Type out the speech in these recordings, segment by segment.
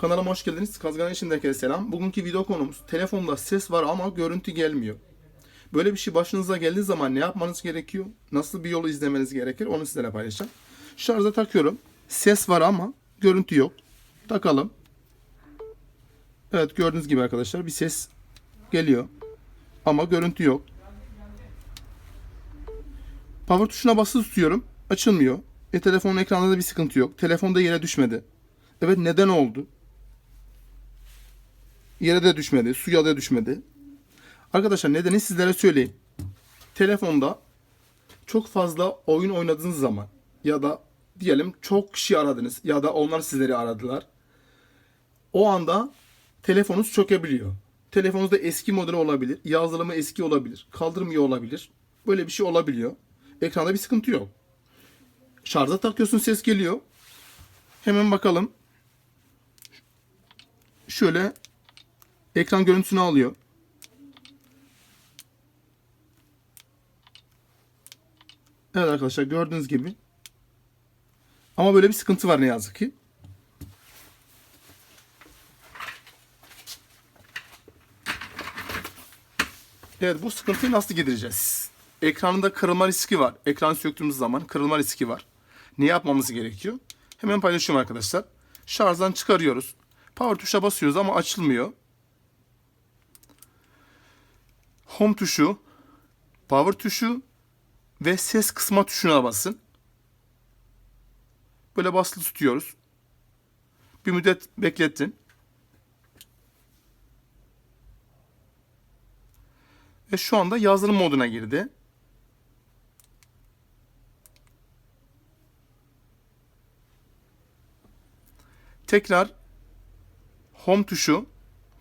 Kanalıma hoş geldiniz. Kazgan içindeki selam. Bugünkü video konumuz telefonda ses var ama görüntü gelmiyor. Böyle bir şey başınıza geldiği zaman ne yapmanız gerekiyor? Nasıl bir yolu izlemeniz gerekir? Onu sizlere paylaşacağım. Şarja takıyorum. Ses var ama görüntü yok. Takalım. Evet gördüğünüz gibi arkadaşlar bir ses geliyor. Ama görüntü yok. Power tuşuna basılı tutuyorum. Açılmıyor. E telefonun ekranında da bir sıkıntı yok. Telefon da yere düşmedi. Evet neden oldu? Yere de düşmedi, suya da düşmedi. Arkadaşlar nedeni sizlere söyleyeyim. Telefonda çok fazla oyun oynadığınız zaman ya da diyelim çok kişi aradınız ya da onlar sizleri aradılar. O anda telefonunuz çökebiliyor. Telefonunuzda eski modeli olabilir, yazılımı eski olabilir, kaldırmıyor olabilir. Böyle bir şey olabiliyor. Ekranda bir sıkıntı yok. Şarja takıyorsun ses geliyor. Hemen bakalım. Şöyle ekran görüntüsünü alıyor. Evet arkadaşlar gördüğünüz gibi. Ama böyle bir sıkıntı var ne yazık ki. Evet bu sıkıntıyı nasıl gidereceğiz? Ekranında kırılma riski var. Ekran söktüğümüz zaman kırılma riski var. Ne yapmamız gerekiyor? Hemen paylaşıyorum arkadaşlar. Şarjdan çıkarıyoruz. Power tuşa basıyoruz ama açılmıyor. Home tuşu, power tuşu ve ses kısma tuşuna basın. Böyle basılı tutuyoruz. Bir müddet bekletin. Ve şu anda yazılım moduna girdi. Tekrar home tuşu,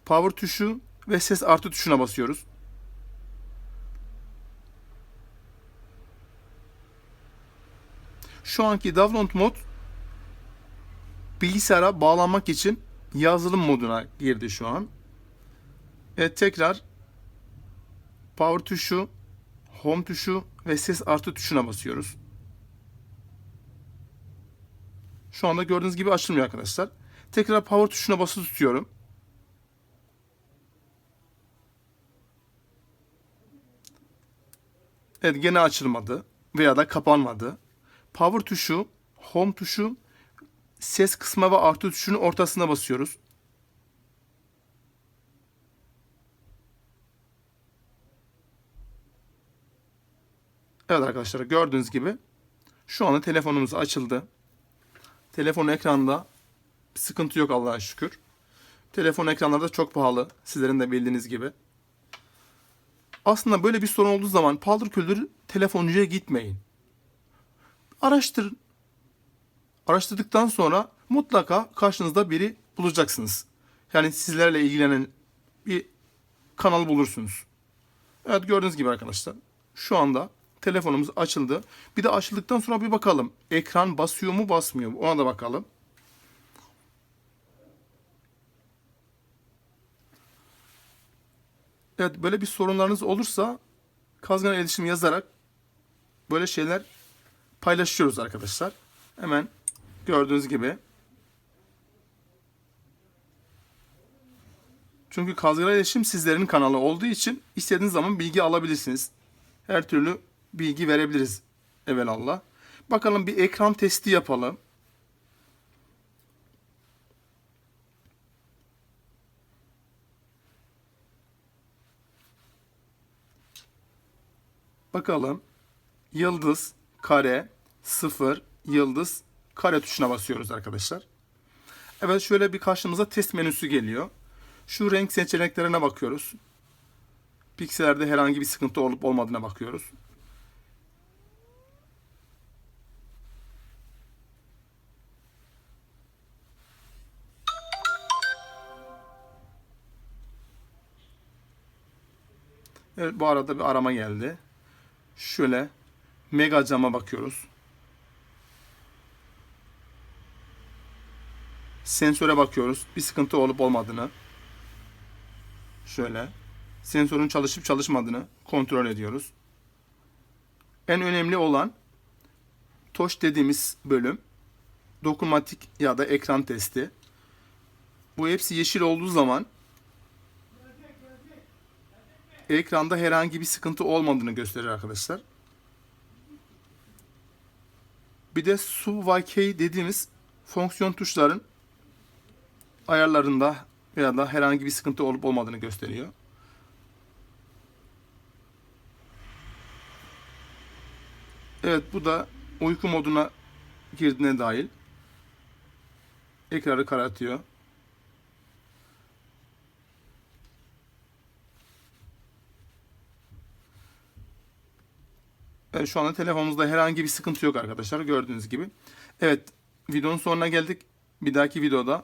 power tuşu ve ses artı tuşuna basıyoruz. Şu anki download mod bilgisayara bağlanmak için yazılım moduna girdi şu an. Evet tekrar power tuşu, home tuşu ve ses artı tuşuna basıyoruz. Şu anda gördüğünüz gibi açılmıyor arkadaşlar. Tekrar power tuşuna basılı tutuyorum. Evet gene açılmadı veya da kapanmadı. Power tuşu, home tuşu, ses kısma ve artı tuşunun ortasına basıyoruz. Evet arkadaşlar gördüğünüz gibi şu anda telefonumuz açıldı. Telefon ekranında bir sıkıntı yok Allah'a şükür. Telefon ekranları da çok pahalı. Sizlerin de bildiğiniz gibi. Aslında böyle bir sorun olduğu zaman paldır küldür telefoncuya gitmeyin. Araştırın. Araştırdıktan sonra mutlaka karşınızda biri bulacaksınız. Yani sizlerle ilgilenen bir kanal bulursunuz. Evet gördüğünüz gibi arkadaşlar. Şu anda telefonumuz açıldı. Bir de açıldıktan sonra bir bakalım. Ekran basıyor mu basmıyor mu? Ona da bakalım. Evet böyle bir sorunlarınız olursa Kazgan iletişim yazarak böyle şeyler paylaşıyoruz arkadaşlar. Hemen gördüğünüz gibi. Çünkü Kazgan iletişim sizlerin kanalı olduğu için istediğiniz zaman bilgi alabilirsiniz. Her türlü bilgi verebiliriz evelallah. Bakalım bir ekran testi yapalım. Bakalım. Yıldız, kare, sıfır, yıldız, kare tuşuna basıyoruz arkadaşlar. Evet şöyle bir karşımıza test menüsü geliyor. Şu renk seçeneklerine bakıyoruz. Piksellerde herhangi bir sıkıntı olup olmadığına bakıyoruz. Evet bu arada bir arama geldi. Şöyle mega cama bakıyoruz. Sensöre bakıyoruz. Bir sıkıntı olup olmadığını. Şöyle. Sensörün çalışıp çalışmadığını kontrol ediyoruz. En önemli olan TOŞ dediğimiz bölüm dokunmatik ya da ekran testi. Bu hepsi yeşil olduğu zaman ekranda herhangi bir sıkıntı olmadığını gösterir arkadaşlar. Bir de sub YK dediğimiz fonksiyon tuşların ayarlarında veya da herhangi bir sıkıntı olup olmadığını gösteriyor. Evet bu da uyku moduna girdiğine dahil. Ekranı karartıyor. Evet, şu anda telefonumuzda herhangi bir sıkıntı yok arkadaşlar gördüğünüz gibi. Evet videonun sonuna geldik. Bir dahaki videoda